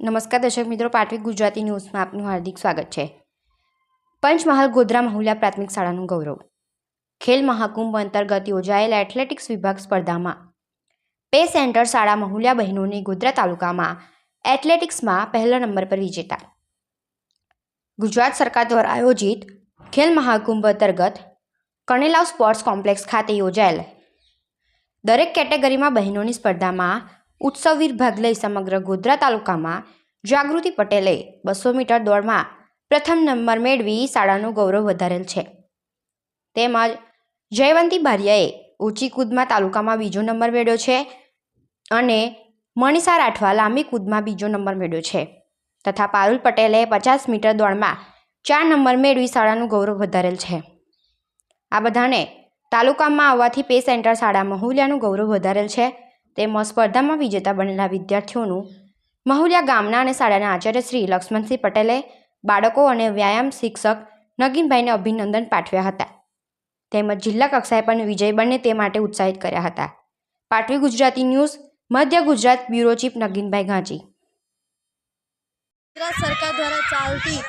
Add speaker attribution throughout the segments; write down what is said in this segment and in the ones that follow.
Speaker 1: નમસ્કાર દર્શક મિત્રો પાટવી ગુજરાતી ન્યૂઝમાં આપનું હાર્દિક સ્વાગત છે. પંચમહાલ ગોધરા મહુલા પ્રાથમિક શાળાનું ગૌરવ. ખેલ મહાકુંભ અંતર્ગત યોજાયેલ એથ્લેટિક્સ વિભાગ સ્પર્ધામાં. પે સેન્ટર શાળા મહુલિયા બહેનોની ગોધરા તાલુકામાં એથ્લેટિક્સમાં પહેલા નંબર પર વિજેતા. ગુજરાત સરકાર દ્વારા આયોજિત ખેલ મહાકુંભ અંતર્ગત કણેલાવ સ્પોર્ટ્સ કોમ્પ્લેક્સ ખાતે યોજાયેલ દરેક કેટેગરીમાં બહેનોની સ્પર્ધામાં ઉત્સવવીર ભાગ લઈ સમગ્ર ગોધરા તાલુકામાં જાગૃતિ પટેલે બસો મીટર દોડમાં પ્રથમ નંબર મેળવી શાળાનું ગૌરવ વધારેલ છે. તેમજ જયવંતી બારિયાએ ઊંચી કૂદમાં તાલુકામાં બીજો નંબર મેળવ્યો છે અને મણીષા રાઠવા લાંબી કૂદમાં બીજો નંબર મેળવ્યો છે. તથા પારુલ પટેલે પચાસ મીટર દોડમાં ચાર નંબર મેળવી શાળાનું ગૌરવ વધારેલ છે. આ બધાને તાલુકામાં આવવાથી પે સેન્ટર શાળા મહુલિયાનું ગૌરવ વધારેલ છે. તેમજ સ્પર્ધામાં વિજેતા બનેલા વિદ્યાર્થીઓનું મહુલિયા ગામના અને શાળાના આચાર્ય શ્રી લક્ષ્મણસિંહ પટેલે બાળકો અને વ્યાયામ શિક્ષક નગીનભાઈને અભિનંદન પાઠવ્યા હતા. તેમજ જિલ્લા કક્ષાએ પણ વિજય બને તે માટે ઉત્સાહિત કર્યા હતા. પાટવી ગુજરાતી ન્યૂઝ, મધ્ય ગુજરાત બ્યુરો ચીફ નગીનભાઈ ગાંચી
Speaker 2: ગુજરાત સરકાર દ્વારા ચાલતી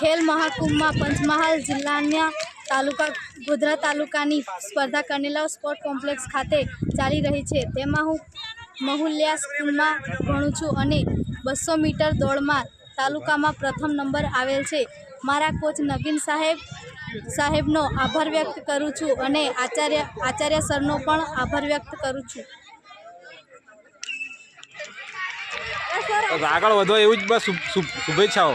Speaker 2: ખેલ મહાકુંભમાં પંચમહાલ જિલ્લાના તાલુકા ગોધરા તાલુકાની સ્પર્ધા કનેલાવ સ્પોર્ટ કોમ્પ્લેક્સ ખાતે ચાલી રહી છે. તેમાં હું મહુલ્યા સ્કૂલમાં ભણું છું અને બસો મીટર દોડમાં તાલુકામાં પ્રથમ નંબર આવેલ છે. મારા કોચ નગીન સાહેબ, સાહેબનો આભાર વ્યક્ત કરું છું અને આચાર્ય આચાર્ય સરનો પણ આભાર વ્યક્ત કરું છું.
Speaker 3: આગળ વધો, એવું જ બસ શુભ- શુભ- શુભેચ્છાઓ.